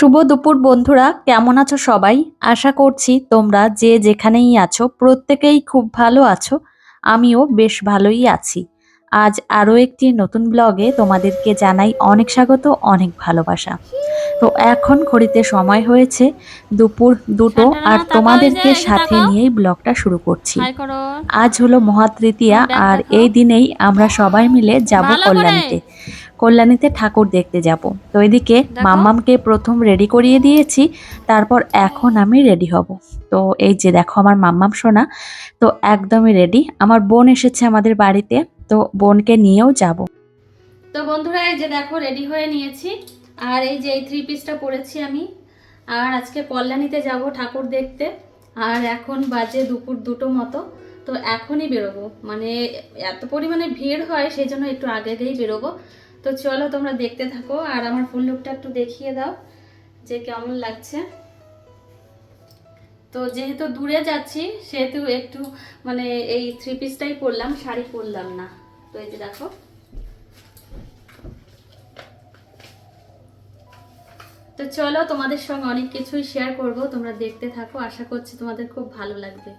শুভ দুপুর বন্ধুরা কেমন আছো সবাই? আশা করছি তোমরা যে যেখানেই আছো প্রত্যেকেই খুব ভালো আছো আমিও বেশ ভালোই আছি। আজ আরও একটি নতুন ব্লগে তোমাদেরকে জানাই অনেক স্বাগত অনেক ভালোবাসা। তো এখন ঘড়িতে সময় হয়েছে দুপুর দুটো আর তোমাদেরকে সাথে নিয়েই ব্লগটা শুরু করছি। আজ হলো মহাতৃতীয়া আর এই দিনেই আমরা সবাই মিলে যাব কল্যাণীতে। কল্যাণীতে ঠাকুর দেখতে যাব। তো এদিকে। মাম্মামকে প্রথম রেডি করিয়ে দিয়েছি তারপর এখন আমি রেডি হব। তো এই যে দেখো আমার মাম্মাম সোনা তো একদমই রেডি আমার বোন এসেছে আমাদের বাড়িতে তো বোনকে নিয়েও যাব। তো বন্ধুরা এই যে দেখো রেডি হয়ে নিয়েছি। আর এই যে এই থ্রি পিসটা পরেছি আমি। আর আজকে কল্যাণীতে যাব ঠাকুর দেখতে। আর এখন বাজে দুপুর দুটো মতো। তো এখনই বেরোবো। মানে এত পরিমাণে ভিড় হয় সেই জন্য একটু আগে আগেই বেরোবো। তো চলো তোমরা দেখতে থাকো, আর আমার ফুল লুকটা একটু দেখিয়ে দাও যে কেমন লাগছে। তো যেহেতু দূরে যাচ্ছি, সেহেতু একটু মানে এই থ্রি পিসটাই পরলাম, শাড়ি পরলাম না। তো এই যে দেখো। তো চলো তোমাদের সঙ্গে অনেক কিছুই শেয়ার করব, তোমরা দেখতে থাকো, আশা করছি তোমাদের খুব ভালো লাগবে।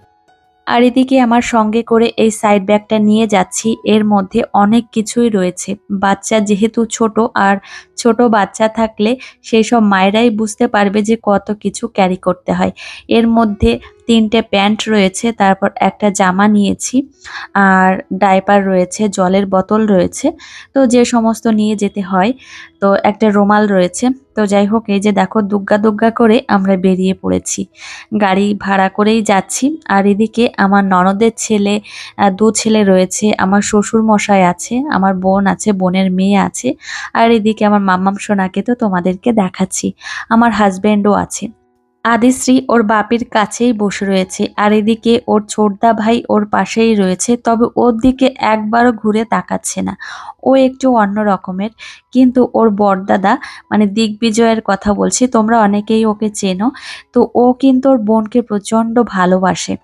আর এদিকে আমার সঙ্গে করে এই সাইড ব্যাগটা নিয়ে যাচ্ছি, এর মধ্যে অনেক কিছুই রয়েছে। বাচ্চা যেহেতু ছোট আর ছোট বাচ্চা থাকলে সেই সব মায়েরাই বুঝতে পারবে যে কত কিছু ক্যারি করতে হয়। এর মধ্যে তিনটে প্যান্ট রয়েছে, তারপর একটা জামা নিয়েছি, আর ডাইপার রয়েছে, জলের বোতল রয়েছে। তো যে সমস্ত নিয়ে যেতে হয়, তো একটা রুমাল রয়েছে। তো যাই হোক, এই যে দেখো, দুগ্গা দুগ্গা করে আমরা বেরিয়ে পড়েছি। গাড়ি ভাড়া করেই যাচ্ছি, আর এদিকে আমার ননদের ছেলে দু ছেলে রয়েছে, আমার শ্বশুর মশাই আছে, আমার বোন আছে, বোনের মেয়ে আছে, আর এদিকে আমার মাম্মাম সোনাকে তো তোমাদেরকে দেখাচ্ছি, আমার হাজব্যান্ডও আছে। আদিশ্রী ওর বাপির কাছেই বসে রয়েছে আর এদিকে ওর ছোটদা ভাই ওর পাশেই রয়েছে, তবে ওর দিকে একবারও ঘুরে তাকাচ্ছে না। ও একটু অন্য রকমের। কিন্তু ওর বড়দাদা মানে দিগ্বিজয়ের কথা বলছি, তোমরা অনেকেই ওকে চেনো। তো ও কিন্তু ওর বোনকে প্রচণ্ড ভালোবাসে।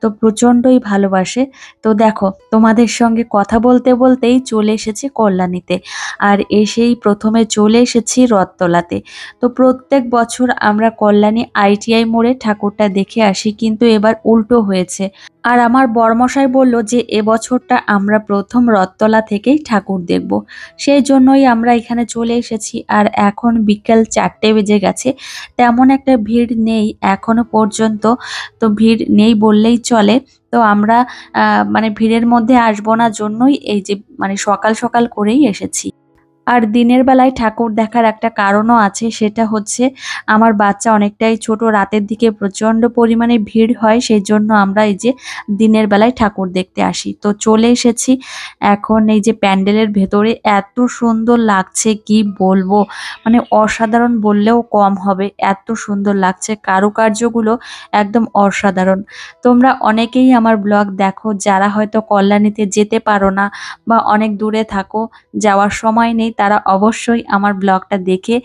তো প্রচণ্ডই ভালোবাসে। তো দেখো, তোমাদের সঙ্গে কথা বলতে বলতেই চলে এসেছি কল্যাণীতে। আর এসেই প্রথমে চলে এসেছি রথতলাতে। তো প্রত্যেক বছর আমরা কল্যাণী আইটিআই মোড়ে ঠাকুরটা দেখে আসি, কিন্তু এবার উল্টো হয়েছে। আর আমার বরমশাই বলল যে এবছরটা আমরা প্রথম রথতলা থেকেই ঠাকুর দেখব। সেই জন্যই আমরা এখানে চলে এসেছি। আর এখন বিকেল চারটে বেজে গেছে। তেমন একটা ভিড় নেই এখনও পর্যন্ত। তো ভিড় নেই বললেই চলে। তো আমরা মানে ভিড়ের মধ্যে আসব না জন্যই এই যে মানে সকাল সকাল করেই এসেছি। আর দিনের বেলায় ঠাকুর দেখার একটা কারণও আছে, সেটা হচ্ছে আমার বাচ্চা অনেকটাই ছোট, রাতের দিকে প্রচণ্ড পরিমাণে ভিড় হয় সেই জন্য আমরা এই যে দিনের বেলায় ঠাকুর দেখতে আসি। তো চলে এসেছি এখন এই যে প্যান্ডেলের ভেতরে, এত সুন্দর লাগছে, কি বলব? মানে অসাধারণ বললেও কম হবে, এত সুন্দর লাগছে, কারুকার্যগুলো একদম অসাধারণ। তোমরা অনেকেই আমার ব্লগ দেখো, যারা হয়তো কল্যাণীতে যেতে পারো না বা অনেক দূরে থাকো, যাওয়ার সময় নেই তারা অবশ্যই আমার ব্লগটা দেখে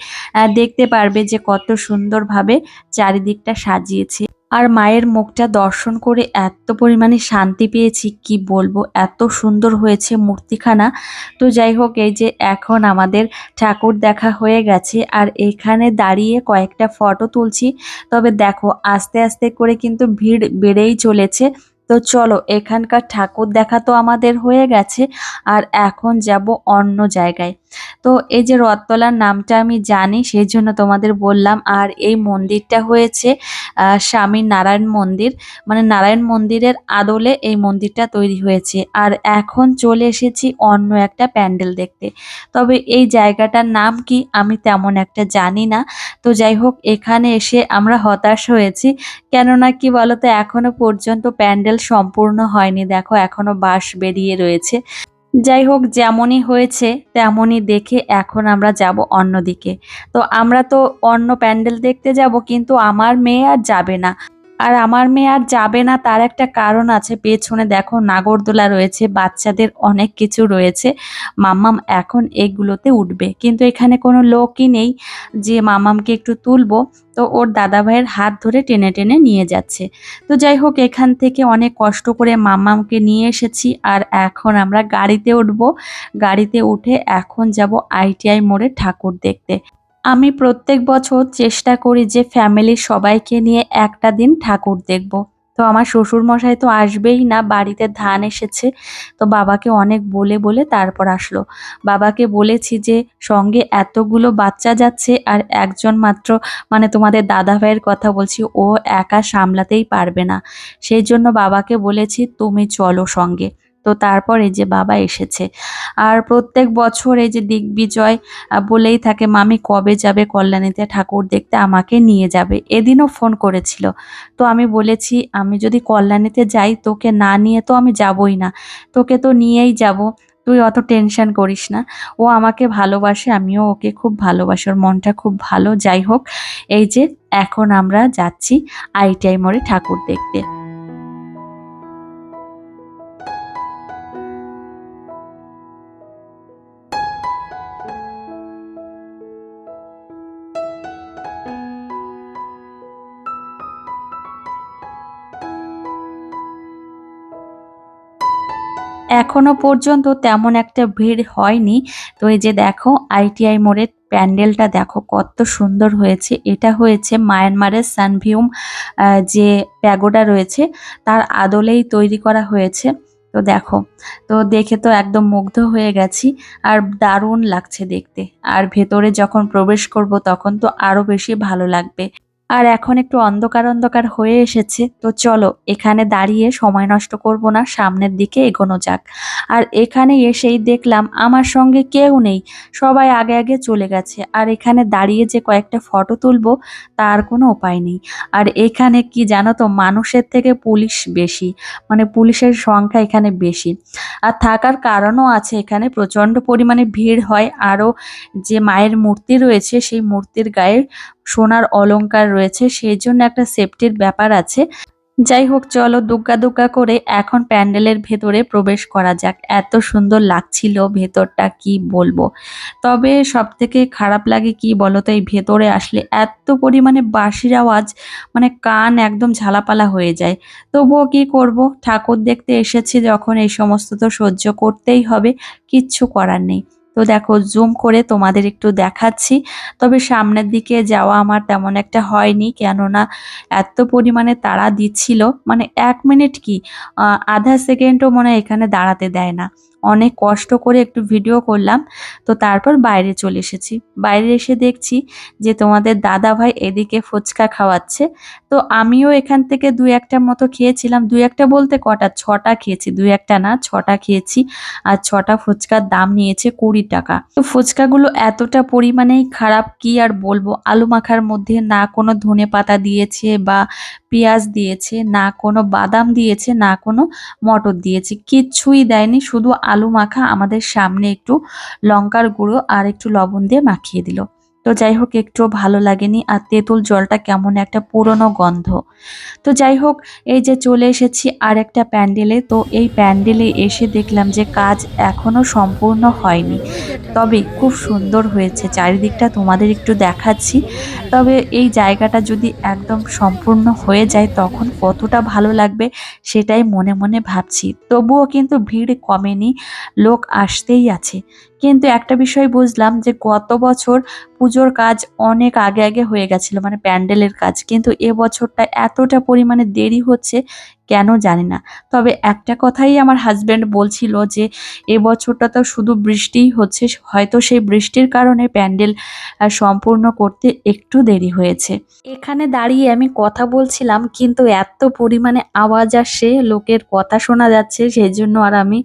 দেখতে পারবে যে কত সুন্দরভাবে চারিদিকটা সাজিয়েছে। আর মায়ের মুখটা দর্শন করে এত পরিমাণে শান্তি পেয়েছি, কি বলব? এত সুন্দর হয়েছে মূর্তিখানা। তো যাই হোক, এই যে এখন আমাদের ঠাকুর দেখা হয়ে গেছে, আর এখানে দাঁড়িয়ে কয়েকটা ফটো তুলছি। তবে দেখো, আস্তে আস্তে করে কিন্তু ভিড় বেড়েই চলেছে। তো চলো এখানকার ঠাকুর দেখা তো আমাদের হয়ে গেছে আর এখন যাব অন্য জায়গায়। তো এই যে রথতলার নামটা আমি জানি সেই জন্য তোমাদের বললাম। আর এই মন্দিরটা হয়েছে স্বামী নারায়ণ মন্দির। মানে নারায়ণ মন্দিরের আদলে এই মন্দিরটা তৈরি হয়েছে। আর এখন চলে এসেছি অন্য একটা প্যান্ডেল দেখতে। তবে এই জায়গাটার নাম কি আমি তেমন একটা জানি না। তো যাই হোক, এখানে এসে আমরা হতাশ হয়েছি। কেননা কি বলতো, এখনও পর্যন্ত প্যান্ডেল সম্পূর্ণ হয়নি। দেখো, এখনও বাঁশ বেরিয়ে রয়েছে। যাই হোক যেমনই হয়েছে, তেমনই দেখে এখন আমরা যাব অন্যদিকে। তো আমরা তো অন্য প্যান্ডেল দেখতে যাব, কিন্তু আমার মেয়ে আর যাবে না। আর আমার মেয়ে আর যাবে না, তার একটা কারণ আছে। পেছনে দেখো নাগরদোলা রয়েছে, বাচ্চাদের অনেক কিছু রয়েছে। মাম্মাম এখন এগুলোতে উঠবে। কিন্তু এখানে কোনো লোকই নেই যে মাম্মামকে একটু তুলবো। তো ওর দাদা ভাইয়ের হাত ধরে টেনে টেনে নিয়ে যাচ্ছে। তো যাই হোক, এখান থেকে অনেক কষ্ট করে মাম্মামকে নিয়ে এসেছি। আর এখন আমরা গাড়িতে উঠবো। গাড়িতে উঠে এখন যাব আইটিআই মোড়ে ঠাকুর দেখতে। আমি প্রত্যেক বছর চেষ্টা করি যে ফ্যামিলির সবাইকে নিয়ে একটা দিন ঠাকুর দেখব। তো আমার শ্বশুর মশাই তো আসবেই না, বাড়িতে ধান এসেছে। তো বাবাকে অনেক বলে বলে তারপর আসলো। বাবাকে বলেছি যে, সঙ্গে এতগুলো বাচ্চা যাচ্ছে আর একজন মাত্র মানে তোমাদের দাদা ভাইয়ের কথা বলছি, ও একা সামলাতেই পারবে না। সেই জন্য বাবাকে বলেছি, তুমি চলো সঙ্গে। তো তারপর এই যে বাবা এসেছে। আর প্রত্যেক বছর এই যে দিগ্বিজয় বলেই থাকে, মামি কবে যাবে কল্যাণীতে? ঠাকুর দেখতে আমাকে নিয়ে যাবে। এদিনও ফোন করেছিল। তো আমি বলেছি, আমি যদি কল্যাণীতে যাই, তোকে না নিয়ে তো আমি যাবই না। তোকে তো নিয়েই যাব। তুই অত টেনশন করিস না। ও আমাকে ভালোবাসে, আমিও ওকে খুব ভালোবাসি। ওর মনটা খুব ভালো। যাই হোক, এই যে এখন আমরা যাচ্ছি আইটিআই মোড়ে ঠাকুর দেখতে। এখনও পর্যন্ত তেমন একটা ভিড় হয়নি। তো এই যে দেখো আইটিআই মোড়ের প্যান্ডেলটা দেখো কত সুন্দর হয়েছে। এটা হয়েছে মায়ানমারের সানভিউম যে প্যাগোডা রয়েছে, তার আদলেই তৈরি করা হয়েছে। তো দেখো, তো দেখে তো একদম মুগ্ধ হয়ে গেছি। আর দারুণ লাগছে দেখতে। আর ভেতরে যখন প্রবেশ করব তখন তো আরও বেশি ভালো লাগবে। আর এখন একটু অন্ধকার অন্ধকার হয়ে এসেছে। তো চলো, এখানে দাঁড়িয়ে সময় নষ্ট করব না, সামনের দিকে এগোনো যাক। আর এখানে এসেই দেখলাম আমার সঙ্গে কেউ নেই, সবাই আগে আগে চলে গেছে। আর এখানে দাঁড়িয়ে যে কয়েকটা ফটো তুলবো, তার কোনো উপায় নেই। আর এখানে কি জানো তো, মানুষের থেকে পুলিশ বেশি মানে পুলিশের সংখ্যা এখানে বেশি। আর থাকার কারণও আছে এখানে, প্রচণ্ড পরিমাণে ভিড় হয়। আরও যে মায়ের মূর্তি রয়েছে, সেই মূর্তির গায়ে সোনার অলংকার রয়েছে সেই জন্য একটা সেফটির ব্যাপার আছে। যাই হোক, চলো দুগ্গা দুগ্গা করে এখন প্যান্ডেলের ভেতরে প্রবেশ করা যাক। এত সুন্দর লাগছিল ভেতরটা, কি বলব? তবে সব থেকে খারাপ লাগে কি বলতো, এই ভেতরে আসলে এত পরিমাণে বাঁশির আওয়াজ মানে কান একদম ঝালাপালা হয়ে যায়। তবুও কি করব? ঠাকুর দেখতে এসেছি, যখন এই সমস্ত তো সহ্য করতেই হবে, কিচ্ছু করার নেই। তো দেখো জুম করে তোমাদের একটু দেখাচ্ছি। তবে সামনের দিকে যাওয়া আমার তেমন একটা হয়নি, কেননা এত পরিমাণে তারা দিচ্ছিল। মানে এক মিনিট কি আধা সেকেন্ডও মনে এখানে দাঁড়াতে দেয় না। অনেক কষ্ট করে একটু ভিডিও করলাম। তো তারপর বাইরে চলে এসেছি। বাইরে এসে দেখছি যে তোমাদের দাদা ভাই এদিকে ফুচকা খাওয়াচ্ছে। তো আমিও এখান থেকে দুই একটা মতো খেয়েছিলাম। দুই একটা বলতে কটা? ছটা খেয়েছি। দুই একটা না, ছটা খেয়েছি। আর ছটা ফুচকার দাম নিয়েছে কুড়ি টাকা। তো ফুচকাগুলো এতটা পরিমাণেই খারাপ কি আর বলব? আলু মাখার মধ্যে না কোনো ধনে পাতা দিয়েছে বা পেঁয়াজ দিয়েছে, না কোনো বাদাম দিয়েছে, না কোনো মটর দিয়েছে। কিচ্ছুই দেয়নি। শুধু আলু মাখা আমাদের সামনে একটু লঙ্কার গুঁড়ো আর একটু লবণ দিয়ে মাখিয়ে দিল। তো যাই হোক একটু ভালো লাগেনি। আর তেঁতুল জলটা কেমন একটা পুরনো গন্ধ। তো যাই হোক, এই যে চলে এসেছি আর একটা প্যান্ডেলে। তো এই প্যান্ডেলে এসে দেখলাম যে কাজ এখনও সম্পূর্ণ হয়নি। তবে খুব সুন্দর হয়েছে। চারিদিকটা তোমাদের একটু দেখাচ্ছি। তবে এই জায়গাটা যদি একদম সম্পূর্ণ হয়ে যায়, তখন কতটা ভালো লাগবে সেটাই মনে মনে ভাবছি। তবুও কিন্তু ভিড় কমেনি, লোক আসতেই আছে। কিন্তু একটা বিষয় বুঝলাম যে গত বছর পুজোর কাজ অনেক আগে আগে হয়ে গেছিল মানে প্যান্ডেলের কাজ। কিন্তু এবছরটা এতটা পরিমাণে দেরি হচ্ছে কেন জানি না। তবে একটা কথাই আমার হাজব্যান্ড বলছিল যে এবছরটা তো শুধু বৃষ্টিই হচ্ছে, হয়তো সেই বৃষ্টির কারণে প্যান্ডেল সম্পূর্ণ করতে একটু দেরি হয়েছে। এখানে দাঁড়িয়ে আমি কথা বলছিলাম, কিন্তু এত পরিমাণে আওয়াজ আসে, লোকের কথা শোনা যাচ্ছে, সেই জন্য আর আমি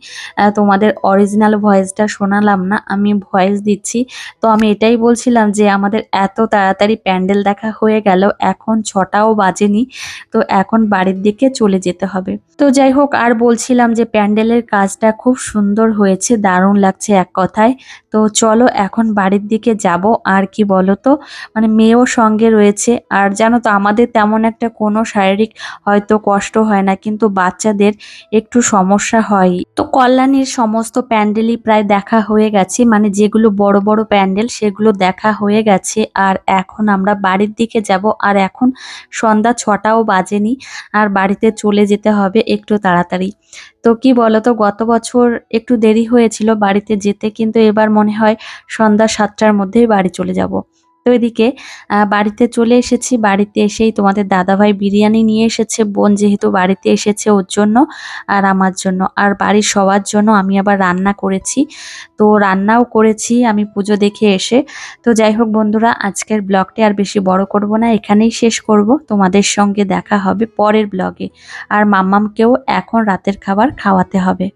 তোমাদের অরিজিনাল ভয়েসটা শোনালাম না, আমি ভয়েস দিচ্ছি। তো আমি এটাই বলছিলাম যে, আমাদের এত তাড়াতাড়ি প্যান্ডেল দেখা হয়ে গেল, এখন ছটাও বাজেনি, তো এখন বাড়ির দিকে চলে যেতে হবে। তো যাই হোক, আর বলছিলাম যে প্যান্ডেলের কাজটা খুব সুন্দর হয়েছে, দারুণ লাগছে এক কথায়। তো চলো এখন বাড়ির দিকে যাব, আর কি বলো তো মানে মেয়েও সঙ্গে রয়েছে, আর জানো তো আমাদের তেমন একটা কোনো শারীরিক হয়তো কষ্ট হয় না, কিন্তু বাচ্চাদের একটু সমস্যা হয়। তো কল্যাণীর সমস্ত প্যান্ডেলই প্রায় দেখা হয়ে গেছে মানে যেগুলো বড় বড় প্যান্ডেল সেগুলো দেখা হয়ে গেছে, আর এখন আমরা বাড়ির দিকে যাব, আর এখন সন্ধ্যা ছটাও বাজেনি, আর বাড়িতে চলে যেতে হবে একটু তাড়াতাড়ি। তো কি বলতো, গত বছর একটু দেরি হয়েছিল বাড়িতে যেতে, কিন্তু এবার মনে হয় সন্ধ্যা সাতটার মধ্যেই বাড়ি চলে যাব। তো এদিকে বাড়িতে চলে এসেছি। বাড়িতে এসেই তোমাদের দাদাভাই বিরিয়ানি নিয়ে এসেছে। বোন যেহেতু বাড়িতে এসেছে ওর জন্য আর আমার জন্য। আর বাড়ির সবার জন্য আমি আবার রান্না করেছি। তো রান্নাও করেছি, আমি পুজো দেখে এসে। তো যাই হোক বন্ধুরা, আজকের ব্লগটি আর বেশি বড় করব না, এখানেই শেষ করব। তোমাদের সঙ্গে দেখা হবে পরের ব্লগে। আর মাম্মামকেও এখন রাতের খাবার খাওয়াতে হবে।